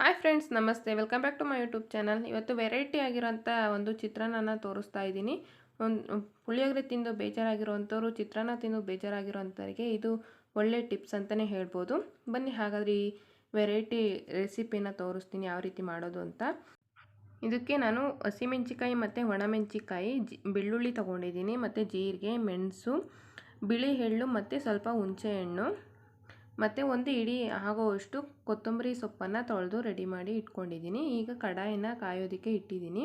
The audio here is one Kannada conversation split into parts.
ಹಾಯ್ ಫ್ರೆಂಡ್ಸ್ ನಮಸ್ತೆ. Welcome back to my YouTube channel ಇವತ್ತು ವೆರೈಟಿ ಆಗಿರೋಂಥ ಒಂದು ಚಿತ್ರಾನ್ನ ತೋರಿಸ್ತಾ ಇದ್ದೀನಿ. ಒಂದು ಪುಳಿಯೋಗರೆ ತಿಂದು ಬೇಜಾರಾಗಿರೋವಂಥವ್ರು ಚಿತ್ರಾನ್ನ ತಿಂದು ಬೇಜಾರಾಗಿರುವಂಥವ್ರಿಗೆ ಇದು ಒಳ್ಳೆ ಟಿಪ್ಸ್ ಅಂತಲೇ ಹೇಳ್ಬೋದು. ಬನ್ನಿ, ಹಾಗಾದರೆ ಈ ವೆರೈಟಿ ರೆಸಿಪಿನ ತೋರಿಸ್ತೀನಿ, ಯಾವ ರೀತಿ ಮಾಡೋದು ಅಂತ. ಇದಕ್ಕೆ ನಾನು ಹಸಿಮೆಣ್ಸಿಕಾಯಿ ಮತ್ತು ಒಣಮೆಣ್ಸಿಕಾಯಿ ಜಿ, ಬೆಳ್ಳುಳ್ಳಿ ತೊಗೊಂಡಿದ್ದೀನಿ, ಮತ್ತು ಜೀರಿಗೆ, ಮೆಣಸು, ಬಿಳಿ ಎಳ್ಳು ಮತ್ತು ಸ್ವಲ್ಪ ಹುಣಸೆಹಣ್ಣು ಮತ್ತು ಒಂದು ಇಡೀ ಆಗೋವಷ್ಟು ಕೊತ್ತಂಬರಿ ಸೊಪ್ಪನ್ನು ತೊಳೆದು ರೆಡಿ ಮಾಡಿ ಇಟ್ಕೊಂಡಿದ್ದೀನಿ. ಈಗ ಕಡಾಯಿನ ಕಾಯೋದಕ್ಕೆ ಇಟ್ಟಿದ್ದೀನಿ.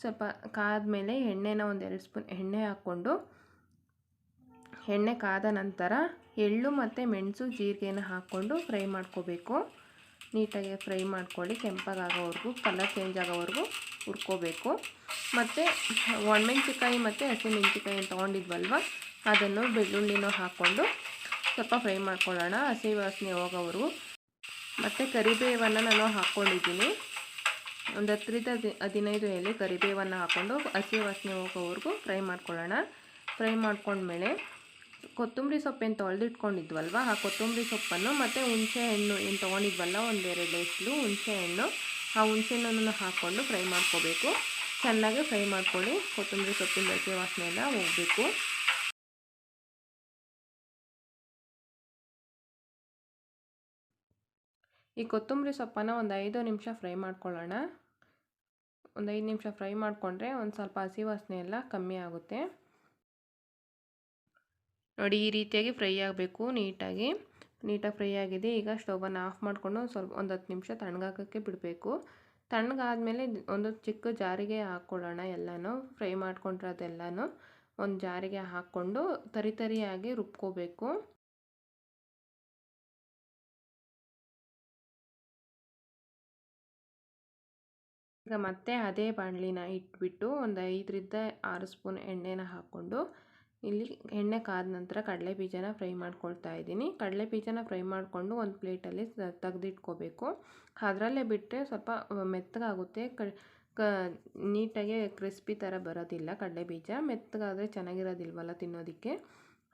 ಸ್ವಲ್ಪ ಕಾದ್ಮೇಲೆ ಎಣ್ಣೆನ ಒಂದು ಎರಡು ಸ್ಪೂನ್ ಎಣ್ಣೆ ಹಾಕ್ಕೊಂಡು, ಎಣ್ಣೆ ಕಾದ ನಂತರ ಎಳ್ಳು ಮತ್ತು ಮೆಣಸು ಜೀರಿಗೆನ ಹಾಕ್ಕೊಂಡು ಫ್ರೈ ಮಾಡ್ಕೋಬೇಕು. ನೀಟಾಗಿ ಫ್ರೈ ಮಾಡ್ಕೊಳ್ಳಿ, ಕೆಂಪಗಾಗೋವರೆಗೂ, ಕಲರ್ ಚೇಂಜ್ ಆಗೋವರೆಗೂ ಹುರ್ಕೋಬೇಕು. ಮತ್ತು ಒಣಮೆಣ್ಸಿಕಾಯಿ ಮತ್ತು ಹಸಿಮೆಣ್ಸಿಕಾಯಿ ತೊಗೊಂಡಿದ್ವಲ್ವ, ಅದನ್ನು ಬೆಳ್ಳುಳ್ಳಿನೂ ಹಾಕ್ಕೊಂಡು ಸ್ವಲ್ಪ ಫ್ರೈ ಮಾಡ್ಕೊಳ್ಳೋಣ. ಹಸಿ ವಾಸನೆ ಹೋಗೋವರು ಮತ್ತು ಕರಿಬೇವನ್ನು ನಾನು ಹಾಕ್ಕೊಂಡಿದ್ದೀನಿ. ಒಂದು ಹತ್ತರಿಂದ ಹದಿನೈದು ಎಲೆ ಕರಿಬೇವನ್ನು ಹಾಕ್ಕೊಂಡು ಹಸಿ ವಾಸನೆ ಹೋಗೋವರೆಗೂ ಫ್ರೈ ಮಾಡ್ಕೊಳ್ಳೋಣ. ಫ್ರೈ ಮಾಡ್ಕೊಂಡ್ಮೇಲೆ ಕೊತ್ತಂಬರಿ ಸೊಪ್ಪೇನು ತೊಳೆದಿಟ್ಕೊಂಡಿದ್ವಲ್ವ, ಆ ಕೊತ್ತಂಬರಿ ಸೊಪ್ಪನ್ನು ಮತ್ತು ಹುಣಸೆ ಹಣ್ಣು ಏನು ತೊಗೊಂಡಿದ್ವಲ್ಲ, ಒಂದೆರಡು ಎಸ್ಲು ಹುಣಸೆ ಹಣ್ಣು, ಆ ಹುಣಸೆ ಹಣ್ಣನ್ನು ಹಾಕ್ಕೊಂಡು ಫ್ರೈ ಮಾಡ್ಕೋಬೇಕು. ಚೆನ್ನಾಗಿ ಫ್ರೈ ಮಾಡ್ಕೊಳ್ಳಿ. ಕೊತ್ತಂಬರಿ ಸೊಪ್ಪಿನ ಹಸಿ ವಾಸನೆ ಎಲ್ಲ ಹೋಗಬೇಕು. ಈ ಕೊತ್ತಂಬರಿ ಸೊಪ್ಪನ್ನು ಒಂದು ಐದು ನಿಮಿಷ ಫ್ರೈ ಮಾಡ್ಕೊಳ್ಳೋಣ. ಒಂದು ಐದು ನಿಮಿಷ ಫ್ರೈ ಮಾಡಿಕೊಂಡ್ರೆ ಒಂದು ಸ್ವಲ್ಪ ಹಸಿ ವಾಸನೆ ಎಲ್ಲ ಕಮ್ಮಿ ಆಗುತ್ತೆ. ನೋಡಿ ಈ ರೀತಿಯಾಗಿ ಫ್ರೈ ಆಗಬೇಕು ನೀಟಾಗಿ. ನೀಟಾಗಿ ಫ್ರೈ ಆಗಿದೆ. ಈಗ ಸ್ಟೌವನ್ನು ಆಫ್ ಮಾಡಿಕೊಂಡು ಸ್ವಲ್ಪ ಒಂದು ಹತ್ತು ನಿಮಿಷ ತಣ್ಣಗಾಕೋಕ್ಕೆ ಬಿಡಬೇಕು. ತಣ್ಣಗಾದಮೇಲೆ ಒಂದು ಚಿಕ್ಕ ಜಾರಿಗೆ ಹಾಕ್ಕೊಳ್ಳೋಣ ಎಲ್ಲನೂ. ಫ್ರೈ ಮಾಡ್ಕೊಂಡಿರೋದೆಲ್ಲನೂ ಒಂದು ಜಾರಿಗೆ ಹಾಕ್ಕೊಂಡು ತರಿ ತರಿಯಾಗಿ ರುಬ್ಕೋಬೇಕು. ಈಗ ಮತ್ತೆ ಅದೇ ಬಾಣಲಿನ ಇಟ್ಬಿಟ್ಟು ಒಂದು ಐದರಿಂದ ಆರು ಸ್ಪೂನ್ ಎಣ್ಣೆನ ಹಾಕ್ಕೊಂಡು ಇಲ್ಲಿ ಎಣ್ಣೆ ಕಾದ ನಂತರ ಕಡಲೆ ಬೀಜನ ಫ್ರೈ ಮಾಡ್ಕೊಳ್ತಾ ಇದ್ದೀನಿ. ಕಡಲೆ ಬೀಜನ ಫ್ರೈ ಮಾಡಿಕೊಂಡು ಒಂದು ಪ್ಲೇಟಲ್ಲಿ ತೆಗೆದಿಟ್ಕೋಬೇಕು. ಅದರಲ್ಲೇ ಬಿಟ್ಟರೆ ಸ್ವಲ್ಪ ಮೆತ್ತಗಾಗುತ್ತೆ. ಕ ನೀಟಾಗಿ ಕ್ರಿಸ್ಪಿ ಥರ ಬರೋದಿಲ್ಲ ಕಡಲೆ ಬೀಜ. ಮೆತ್ತಗಾದರೆ ಚೆನ್ನಾಗಿರೋದಿಲ್ವಲ್ಲ ತಿನ್ನೋದಕ್ಕೆ.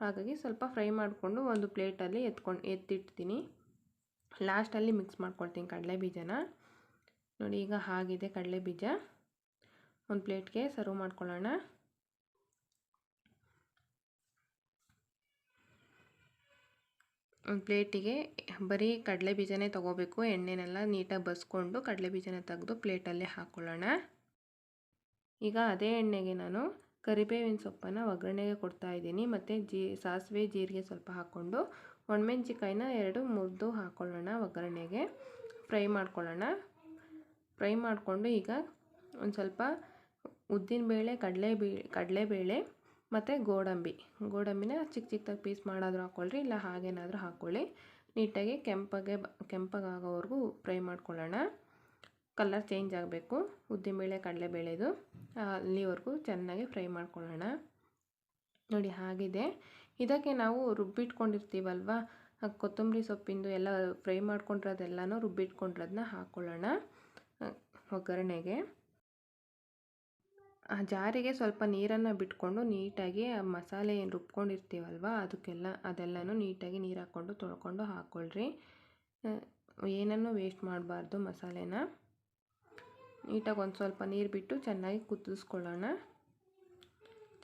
ಹಾಗಾಗಿ ಸ್ವಲ್ಪ ಫ್ರೈ ಮಾಡಿಕೊಂಡು ಒಂದು ಪ್ಲೇಟಲ್ಲಿ ಎತ್ಕೊಂಡು ಎತ್ತಿಡ್ತೀನಿ. ಲಾಸ್ಟಲ್ಲಿ ಮಿಕ್ಸ್ ಮಾಡ್ಕೊಳ್ತೀನಿ ಕಡಲೆ ಬೀಜನ. ನೋಡಿ ಈಗ ಆಗಿದೆ ಕಡಲೆ ಬೀಜ. ಒಂದು ಪ್ಲೇಟ್ಗೆ ಸರ್ವ್ ಮಾಡ್ಕೊಳ್ಳೋಣ. ಒಂದು ಪ್ಲೇಟಿಗೆ ಬರೀ ಕಡಲೆ ಬೀಜನೇ ತೊಗೋಬೇಕು. ಎಣ್ಣೆನೆಲ್ಲ ನೀಟಾಗಿ ಬಸ್ಕೊಂಡು ಕಡಲೆ ಬೀಜನ ತೆಗೆದು ಪ್ಲೇಟಲ್ಲೇ ಹಾಕ್ಕೊಳ್ಳೋಣ ಈಗ ಅದೇ ಎಣ್ಣೆಗೆ ನಾನು ಕರಿಬೇವಿನ ಸೊಪ್ಪನ್ನು ಒಗ್ಗರಣೆಗೆ ಕೊಡ್ತಾ ಇದ್ದೀನಿ. ಮತ್ತು ಜೀ, ಸಾಸಿವೆ, ಜೀರಿಗೆ ಸ್ವಲ್ಪ ಹಾಕ್ಕೊಂಡು ಒಣಮೆಣ್ಸಿಕಾಯಿನ ಎರಡು ಮುರಿದು ಹಾಕ್ಕೊಳ್ಳೋಣ ಒಗ್ಗರಣೆಗೆ. ಫ್ರೈ ಮಾಡ್ಕೊಳ್ಳೋಣ. ಫ್ರೈ ಮಾಡಿಕೊಂಡು ಈಗ ಒಂದು ಸ್ವಲ್ಪ ಉದ್ದಿನಬೇಳೆ ಕಡಲೆ ಬೀ ಕಡಲೆಬೇಳೆ ಮತ್ತು ಗೋಡಂಬಿ. ಗೋಡಂಬಿನ ಚಿಕ್ಕ ಚಿಕ್ಕದಾಗಿ ಪೀಸ್ ಮಾಡಾದರೂ ಹಾಕ್ಕೊಳ್ರಿ, ಇಲ್ಲ ಹಾಗೇನಾದರೂ ಹಾಕ್ಕೊಳ್ಳಿ. ನೀಟಾಗಿ ಕೆಂಪಗೆ ಕೆಂಪಗಾಗೋವರೆಗೂ ಫ್ರೈ ಮಾಡ್ಕೊಳ್ಳೋಣ. ಕಲರ್ ಚೇಂಜ್ ಆಗಬೇಕು. ಉದ್ದಿನಬೇಳೆ ಕಡಲೆಬೇಳೆದು ಅಲ್ಲಿವರೆಗೂ ಚೆನ್ನಾಗಿ ಫ್ರೈ ಮಾಡ್ಕೊಳ್ಳೋಣ. ನೋಡಿ ಹಾಗಿದೆ. ಇದಕ್ಕೆ ನಾವು ರುಬ್ಬಿಟ್ಕೊಂಡಿರ್ತೀವಲ್ವ? ಕೊತ್ತಂಬರಿ ಸೊಪ್ಪಿಂದು ಎಲ್ಲ ಫ್ರೈ ಮಾಡ್ಕೊಂಡಿರೋದೆಲ್ಲನೂ ರುಬ್ಬಿಟ್ಕೊಂಡಿರೋದನ್ನ ಹಾಕ್ಕೊಳ್ಳೋಣ. ಒಗ್ಗರಣೆಗೆ. ಆ ಜಾರಿಗೆ ಸ್ವಲ್ಪ ನೀರನ್ನು ಬಿಟ್ಕೊಂಡು ನೀಟಾಗಿ ಆ ಮಸಾಲೆ ಏನು ರುಬ್ಕೊಂಡಿರ್ತೀವಲ್ವ, ಅದಕ್ಕೆಲ್ಲ, ಅದೆಲ್ಲನೂ ನೀಟಾಗಿ ನೀರು ಹಾಕ್ಕೊಂಡು ತೊಳ್ಕೊಂಡು ಹಾಕ್ಕೊಳ್ರಿ ಏನನ್ನು ವೇಸ್ಟ್ ಮಾಡಬಾರ್ದು ಮಸಾಲೆನ. ನೀಟಾಗಿ ಒಂದು ಸ್ವಲ್ಪ ನೀರು ಬಿಟ್ಟು ಚೆನ್ನಾಗಿ ಕುದಿಸ್ಕೊಳ್ಳೋಣ.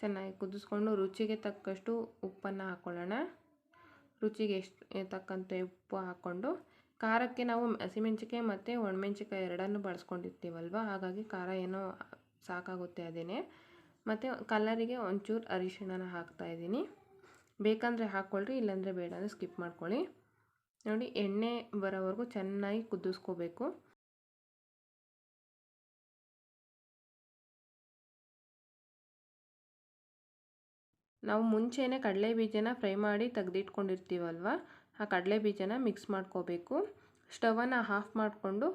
ಚೆನ್ನಾಗಿ ಕುದಿಸ್ಕೊಂಡು ರುಚಿಗೆ ತಕ್ಕಷ್ಟು ಉಪ್ಪನ್ನು ಹಾಕ್ಕೊಳ್ಳೋಣ ರುಚಿಗೆ ಎಷ್ಟು, ತಕ್ಕಂತೆ ಉಪ್ಪು ಹಾಕ್ಕೊಂಡು ಖಾರಕ್ಕೆ ನಾವು ಹಸಿಮೆಣ್ಸಿಕಾಯಿ ಮತ್ತು ಒಣಮೆಣ್ಸಿಕಾಯಿ ಎರಡನ್ನು ಬಳಸ್ಕೊಂಡಿರ್ತೀವಲ್ವ? ಹಾಗಾಗಿ ಖಾರ ಏನೋ ಸಾಕಾಗುತ್ತೆ ಅದೇ ಮತ್ತು ಕಲರಿಗೆ ಒಂಚೂರು ಅರಿಶಿಣನ ಹಾಕ್ತಾಯಿದ್ದೀನಿ ಬೇಕಂದರೆ ಹಾಕ್ಕೊಳ್ಳ್ರಿ ಇಲ್ಲಾಂದರೆ ಬೇಡ ಅಂದರೆ ಸ್ಕಿಪ್ ಮಾಡ್ಕೊಳ್ಳಿ. ನೋಡಿ, ಎಣ್ಣೆ ಬರೋವರೆಗೂ ಚೆನ್ನಾಗಿ ಕುದಿಸ್ಕೋಬೇಕು. ನಾವು ಮುಂಚೆನೇ ಕಡಲೆ ಬೀಜನ ಫ್ರೈ ಮಾಡಿ ತೆಗೆದಿಟ್ಕೊಂಡಿರ್ತೀವಲ್ವ? ಆ ಕಡಲೆ ಬೀಜನ ಮಿಕ್ಸ್ ಮಾಡ್ಕೋಬೇಕು. ಸ್ಟವನ್ನು ಆಫ್ ಮಾಡಿಕೊಂಡು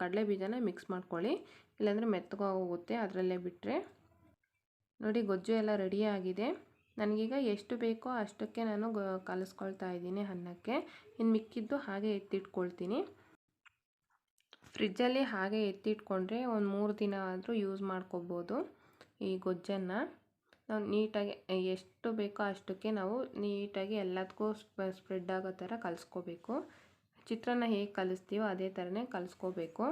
ಕಡಲೆ ಬೀಜನ ಮಿಕ್ಸ್ ಮಾಡ್ಕೊಳ್ಳಿ. ಇಲ್ಲಾಂದರೆ ಮೆತ್ತಗೋಗುತ್ತೆ ಅದರಲ್ಲೇ ಬಿಟ್ಟರೆ ನೋಡಿ, ಗೊಜ್ಜು ಎಲ್ಲ ರೆಡಿಯಾಗಿದೆ ನನಗೀಗ ಎಷ್ಟು ಬೇಕೋ ಅಷ್ಟಕ್ಕೆ ನಾನು ಕಲಿಸ್ಕೊಳ್ತಾ ಇದ್ದೀನಿ ಅನ್ನಕ್ಕೆ. ಇನ್ನು ಮಿಕ್ಕಿದ್ದು ಹಾಗೆ ಎತ್ತಿಟ್ಕೊಳ್ತೀನಿ. ಫ್ರಿಜ್ಜಲ್ಲಿ ಹಾಗೆ ಎತ್ತಿಟ್ಕೊಂಡ್ರೆ ಒಂದು ಮೂರು ದಿನ ಆದರೂ ಯೂಸ್ ಮಾಡ್ಕೋಬೋದು ಈ ಗೊಜ್ಜನ್ನು. ನಾವು ನೀಟಾಗಿ ಎಷ್ಟು ಬೇಕೋ ಅಷ್ಟಕ್ಕೆ ನಾವು ನೀಟಾಗಿ ಎಲ್ಲದಕ್ಕೂ ಸ್ಪ್ರೆಡ್ ಆಗೋ ಥರ ಕಲಿಸ್ಕೋಬೇಕು. ಚಿತ್ರಾನ್ನ ಹೇಗೆ ಕಲಿಸ್ತೀವೋ ಅದೇ ಥರನೇ ಕಲಿಸ್ಕೋಬೇಕು.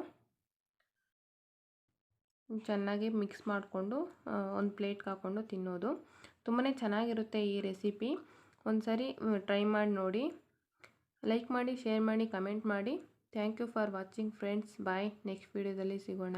ಚೆನ್ನಾಗಿ ಮಿಕ್ಸ್ ಮಾಡಿಕೊಂಡು ಒಂದು ಪ್ಲೇಟ್ಗೆ ಹಾಕ್ಕೊಂಡು ತಿನ್ನೋದು. ತುಂಬಾ ಚೆನ್ನಾಗಿರುತ್ತೆ ಈ ರೆಸಿಪಿ ಒಂದು ಸರಿ ಟ್ರೈ ಮಾಡಿ ನೋಡಿ. ಲೈಕ್ ಮಾಡಿ ಶೇರ್ ಮಾಡಿ ಕಮೆಂಟ್ ಮಾಡಿ. Thank you for watching friends bye next ವೀಡಿಯೋದಲ್ಲಿ ಸಿಗೋಣ.